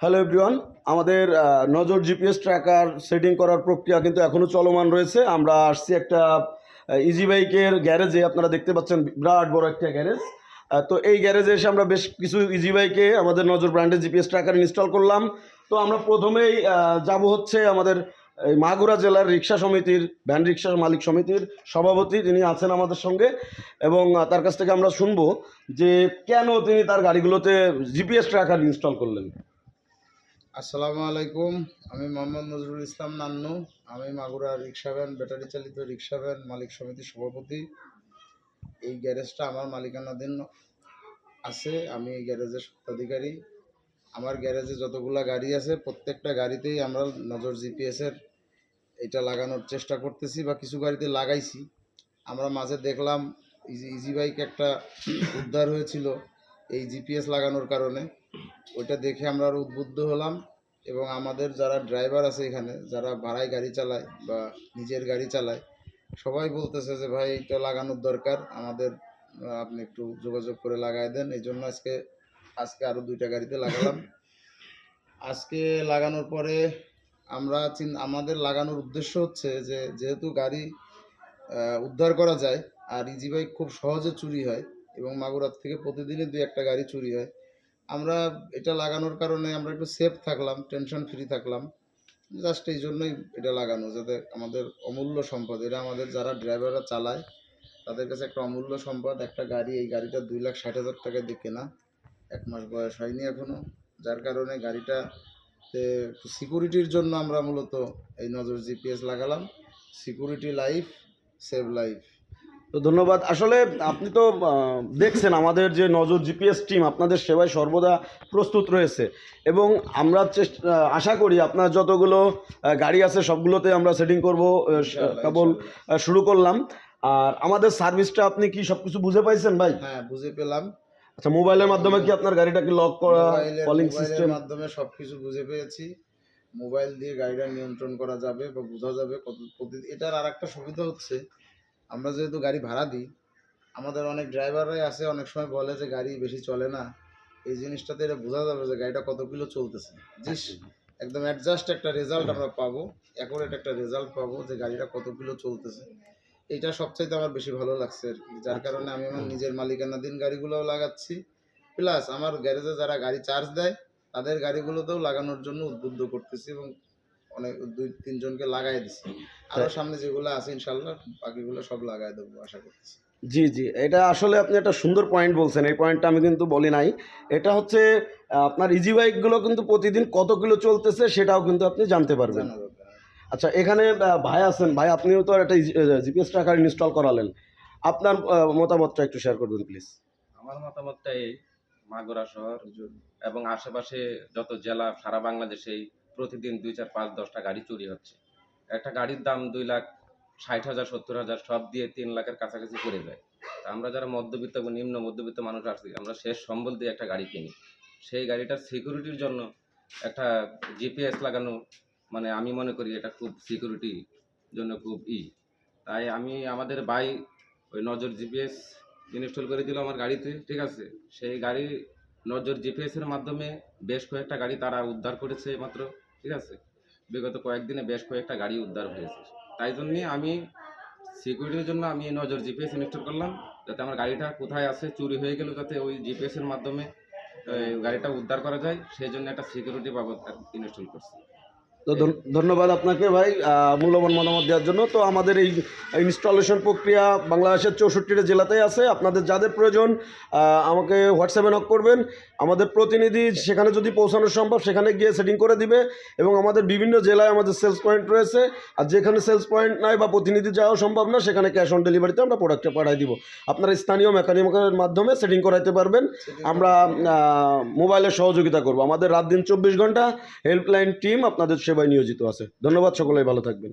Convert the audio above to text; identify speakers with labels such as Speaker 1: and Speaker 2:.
Speaker 1: Hello everyone আমাদের নজর GPS tracker setting করার প্রক্রিয়া কিন্তু এখনও চলমান রয়েছে। আমরা আসছি একটা ইজি বাইকের গ্যারেজে আপনারা দেখতে পাচ্ছেন বিরাট বড় একটা গ্যারেজ তো এই গ্যারেজে এসে আমরা বেশ কিছু ইজি বাইকে আমাদের নজর ব্র্যান্ডের জিপিএস ট্র্যাকার ইনস্টল করলাম। তো আমরা প্রথমেই যাব হচ্ছে আমাদের, এই মাগুরা জেলার রিক্সা সমিতির ভ্যান রিক্সা মালিক সমিতির সভাপতি। তিনি আছেন আমাদের সঙ্গে এবং তার কাছ থেকে আমরা শুনব যে কেন তিনি তার গাড়িগুলোতে জিপিএস ট্র্যাকার ইনস্টল করলেন।
Speaker 2: আসসালামু আলাইকুম, আমি মোহাম্মদ নজরুল ইসলাম নান্নু, আমি মাগুরা রিক্সা ভ্যান, ব্যাটারি চালিত রিক্সা ভ্যান মালিক সমিতির সভাপতি। এই গ্যারেজটা আমার মালিকানাধীন আছে, আমি এই গ্যারেজের স্বত্বাধিকারী। আমার গ্যারেজে যতগুলা গাড়ি আছে, প্রত্যেকটা গাড়িতেই আমরা নজর জিপিএসের এটা লাগানোর চেষ্টা করতেছি বা কিছু গাড়িতে লাগাইছি। আমরা মাঝে দেখলাম, ইজি ইজি বাইক একটা উদ্ধার হয়েছিল, এই জিপিএস লাগানোর কারণে। ওইটা দেখে আমরা আরও উদ্বুদ্ধ হলাম এবং আমাদের যারা ড্রাইভার আছে এখানে, যারা ভাড়ায় গাড়ি চালায় বা নিজের গাড়ি চালায়, সবাই বলতেছে যে, ভাই, এটা লাগানোর দরকার। আমাদের আপনি একটু যোগাযোগ করে লাগাই দেন। এই জন্য আজকে আজকে আরও দুইটা গাড়িতে লাগালাম। আজকে লাগানোর পরে আমরা আমাদের লাগানোর উদ্দেশ্য হচ্ছে যে, যেহেতু গাড়ি উদ্ধার করা যায়, আর ইজি বাইক খুব সহজে চুরি হয় এবং মাগুরাত থেকে প্রতিদিনই দুই একটা গাড়ি চুরি হয় আমরা এটা লাগানোর কারণে আমরা একটু সেফ থাকলাম টেনশন ফ্রি থাকলাম। জাস্ট এই জন্যই এটা লাগানো, যাতে আমাদের অমূল্য সম্পদ, এটা আমাদের যারা ড্রাইভাররা চালায়, তাদের কাছে একটা অমূল্য সম্পদ, একটা গাড়ি, এই গাড়িটা দুই লাখ ষাট হাজার টাকা দিয়ে কেনা। এক মাস বয়স হয়নি এখনও যার কারণে গাড়িটা সিকিউরিটির জন্য আমরা মূলত এই নজর জিপিএস লাগালাম। সিকিউরিটি লাইফ সেভ লাইফ
Speaker 1: তো ধন্যবাদ। আসলে আপনি তো দেখছেন আমাদের যে নজর জিপিএস টিম আপনাদের সেবায় সর্বদা প্রস্তুত রয়েছে এবং আমরা চেষ্টা আশা করি আপনার যতগুলো গাড়ি আছে সবগুলোতে আমরা সেটিং করব কেবল শুরু করলাম। আর আমাদের সার্ভিসটা আপনি কি সব কিছু বুঝে পাইছেন ভাই?
Speaker 2: হ্যাঁ বুঝে পেলাম।
Speaker 1: আচ্ছা মোবাইলের মাধ্যমে কি আপনার গাড়িটাকে লক করা কলিং সিস্টেম
Speaker 2: মাধ্যমে সবকিছু বুঝে পেয়েছি। মোবাইল দিয়ে গাড়িটা নিয়ন্ত্রণ করা যাবে বা বোঝা যাবে কত এটার আর একটা সুবিধা হচ্ছে আমরা যেহেতু গাড়ি ভাড়া দিই আমাদের অনেক ড্রাইভাররাই আছে অনেক সময় বলে যে গাড়ি বেশি চলে না। এই জিনিসটাতে এটা বোঝা যাবে যে গাড়িটা কত কিলো চলতেছে। জিস একদম অ্যাডজাস্ট একটা রেজাল্ট আমরা পাবো অ্যাকুরেট একটা রেজাল্ট পাবো যে গাড়িটা কত কিলো চলতেছে। এইটা সবচাইতে আমার বেশি ভালো লাগছে আর কি যার কারণে আমি আমার নিজের মালিকানাধীন গাড়িগুলোও লাগাচ্ছি। প্লাস আমার গ্যারেজে যারা গাড়ি চার্জ দেয় তাদের গাড়িগুলোতেও লাগানোর জন্য উদ্বুদ্ধ করতেছি এবং অনেক দুই তিনজনকে লাগাই দিচ্ছি আরও সামনে যেগুলো আছে ইনশাল্লাহ বাকিগুলো সব লাগাই দেবো আশা করতেছি।
Speaker 1: জি জি। এটা আসলে আপনি একটা সুন্দর পয়েন্ট বলছেন। এই পয়েন্টটা আমি কিন্তু বলি নাই। এটা হচ্ছে আপনার ইজি বাইকগুলো কিন্তু প্রতিদিন কত কিলো চলতেছে সেটাও কিন্তু আপনি জানতে পারবেন। আচ্ছা এখানে ভাই আছেন। ভাই আপনিও তো একটা জিপিএস ট্র্যাকার ইনস্টল করালেন। আপনার মতামতটা একটু শেয়ার করবেন প্লিজ
Speaker 3: আমার মতামতটা এই মাগুরা শহর এবং আশেপাশে যত জেলা সারা বাংলাদেশেই প্রতিদিন দুই চার পাঁচ দশটা গাড়ি চুরি হচ্ছে। একটা গাড়ির দাম দুই লাখ ষাট হাজার, সত্তর হাজার, সব দিয়ে তিন লাখের কাছাকাছি পড়ে যায়। তা আমরা যারা মধ্যবিত্ত এবং নিম্ন মধ্যবিত্ত মানুষ আছি, আমরা শেষ সম্বল দিয়ে একটা গাড়ি কিনি। সেই গাড়িটার সিকিউরিটির জন্য একটা জিপিএস লাগানো মানে আমি মনে করি এটা খুব সিকিউরিটি জন্য খুব ই। তাই আমি আমাদের বাই ওই নজর জিপিএস ইনস্টল করে দিল আমার গাড়িতে, ঠিক আছে? সেই গাড়ি নজর জিপিএস এর মাধ্যমে বেশ কয়েকটা গাড়ি তারা উদ্ধার করেছে মাত্র। ঠিক আছে? বিগত কয়েকদিনে বেশ কয়েকটা গাড়ি উদ্ধার হয়েছে। তাই জন্যে আমি সিকিউরিটির জন্য আমি নজর জিপিএস ইনস্টল করলাম, যাতে আমার গাড়িটা কোথায় আছে, চুরি হয়ে গেল, যাতে ওই জিপিএসের মাধ্যমে গাড়িটা উদ্ধার করা যায়। সেই জন্য একটা সিকিউরিটি বাবদ ইনস্টল করছি।
Speaker 1: তো ধন্যবাদ আপনাকে ভাই মূল্যবান মতামত দেওয়ার জন্য। তো আমাদের এই ইনস্টলেশন প্রক্রিয়া বাংলাদেশের চৌষট্টিটা জেলাতেই আছে। আপনাদের যাদের প্রয়োজন আমাকে হোয়াটসঅ্যাপে নক করবেন। আমাদের প্রতিনিধি সেখানে যদি পৌঁছানো সম্ভব, সেখানে গিয়ে সেটিং করে দিবে এবং আমাদের বিভিন্ন জেলায় আমাদের সেলস পয়েন্ট রয়েছে। আর যেখানে সেলস পয়েন্ট নাই বা প্রতিনিধি যাওয়া সম্ভব না, সেখানে ক্যাশ অন ডেলিভারিতে আমরা প্রোডাক্টটা পাঠাই দিব। আপনারা স্থানীয় মেকানিকের মাধ্যমে সেটিং করাইতে পারবেন। আমরা মোবাইলের সহযোগিতা করব। আমাদের রাত দিন চব্বিশ ঘণ্টা হেল্পলাইন টিম আপনাদের সেবায় নিয়োজিত আছে। ধন্যবাদ সকলেই ভালো থাকবেন।